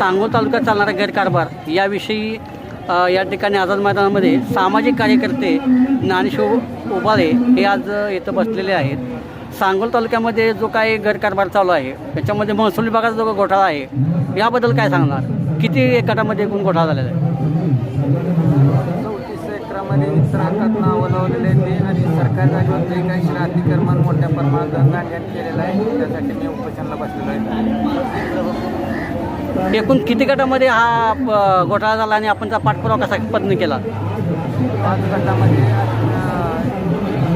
सांगोल तालुक्यात चालणारा गैरकारभार याविषयी या ठिकाणी आझाद मैदानामध्ये सामाजिक कार्यकर्ते ज्ञानेश्वर उबाळे हे आज इथं बसलेले आहेत. सांगोल तालुक्यामध्ये जो काही गैरकारभार चालू आहे त्याच्यामध्ये महसूल विभागाचा जो घोटाळा आहे याबद्दल काय सांगणार? किती एकटामध्ये एकूण घोटाळा झालेला आहे? चौतीस एकरामध्ये नावं लावलेले ते आणि सरकार जागेवर जे काही अतिक्रमण मोठ्या प्रमाणात धनधान्यात केलेलं आहे. त्यासाठी मी उपोषणाला बसलेलो आहे. एकूण किती गटामध्ये हा अ, घोटाळा झाला आणि आपण त्याचा पाठपुरावा कसा पद्धतीने केला? पाच गटामध्ये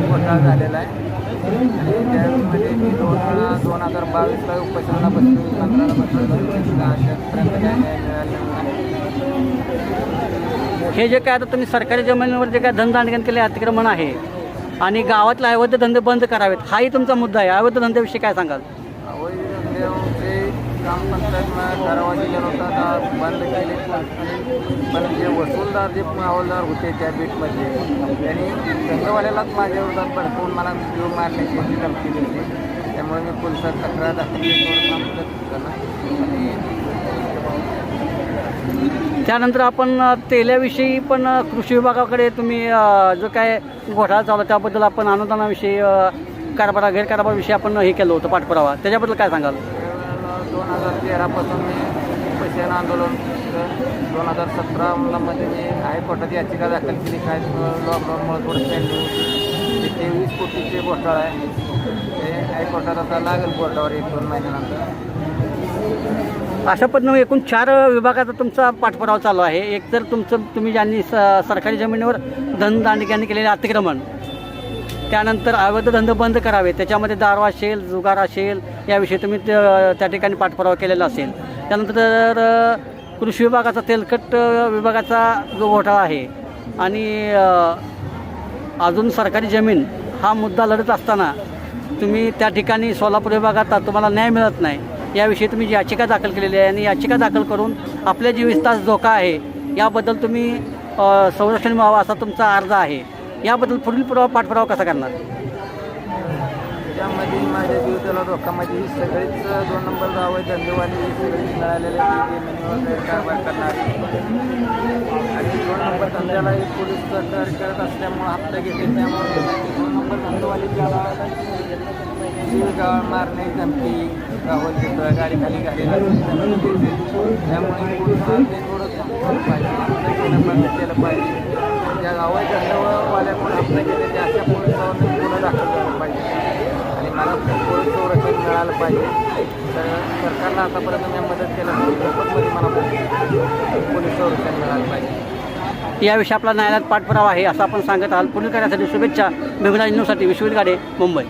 घोटाळा झालेला आहे. आणि त्यामध्ये मी दोन दोन हजार बावीसला उपोषणाला बसलो पंधराला बसलो अशापर्यंत काय न्याय मिळालेला नाही हे जे काय आता तुम्ही सरकारी जमिनीवर जे काय धनदांडगण केले अतिक्रमण आहे आणि गावातले अवैध धंदे बंद करावेत हाही तुमचा मुद्दा आहे. अवैध धंद्याविषयी काय सांगाल? अवैध ग्रामपंचायतनं कारवाई दिलेला होता आता बंद केले. पण जे वसूलदार जे हवालदार होते त्या बीटमध्ये त्यांनी संघवाल्यालाच माझ्या विरोधात भडकवून मला जीव मारण्याची धमकी दिली. त्यामुळे मी पोलिसात तक्रार दाखल केली. त्यानंतर आपण तेल्याविषयी पण कृषी विभागाकडे तुम्ही जो काय घोटाळा चालू त्याबद्दल आपण अनुदानाविषयी कारभारा गैरकारभाराविषयी आपण हे केलं होतं पाठपुरावा. त्याच्याबद्दल काय सांगाल? दोन हजार तेरापासून मी उपोषण आंदोलन दोन हजार सतरामध्ये मी हायकोर्टात याचिका दाखल केली. काय लॉकडाऊनमुळे थोडं पेंडिंग ते तेवीस कोटीचे घोटाळा आहे. ते हायकोर्टात आता लागेल कोर्टावर एक दोन महिन्यानंतर. अशा पद्धतीने एकूण चार विभागाचा तुमचा पाठपुरावा चालू आहे. एक तर तुमचं तुम्ही ज्यांनी स सरकारी जमिनीवर धनदांडग्यांनी केलेले अतिक्रमण त्यानंतर अवैध धंदे बंद करावे. त्याच्यामध्ये दारू असेल जुगार असेल याविषयी तुम्ही त्या ठिकाणी पाठपुरावा केलेला असेल. त्यानंतर कृषी विभागाचा तेलकट विभागाचा जो घोटाळा आहे. आणि अजून सरकारी जमीन हा मुद्दा लढत असताना तुम्ही त्या ठिकाणी सोलापूर विभागात तुम्हाला न्याय मिळत नाही. याविषयी तुम्ही याचिका दाखल केलेली आहे आणि याचिका दाखल करून आपल्या जी विस्तास धोका आहे. याबद्दल तुम्ही संरक्षण व्हावं असा तुमचा अर्ज आहे. याबद्दल पुढील पुरावा पाठपुरावा कसा करणार? त्यामध्ये माझ्या जीविताला धोकामध्ये ही सगळीच दोन नंबर गाव आहे. धंदेवाली ही सगळीच मिळालेले की जमिनीवर गैरकारभार आणि दोन नंबर धंद्यालाही पोलीस सहकार्य करत असल्यामुळे हप्ता घेते. त्यामुळे दोन नंबर धंदेवाली ज्याला मारणे धमकी गावात गाडी खाली गाडी त्यामुळे पोलीस थोडं पाहिजे. हप्ता केलं पाहिजे. या गावात धंदेवाल्याकडून हप्ता घेते त्या अशा पोलिसांनी गुन्हा दाखल झाला पाहिजे? आणि मला पोलीस संरक्षण मिळालं पाहिजे. तर सरकारला आतापर्यंत मी मदत केलं मोफतमध्ये मला पोलीस संरक्षण मिळालं पाहिजे. याविषयी आपला न्यायालयात पाठपुरावा आहे असं आपण सांगत आहात. पुढील करण्यासाठी शुभेच्छा. मेघना न्यूजसाठी विश्वविद्यालय मुंबई.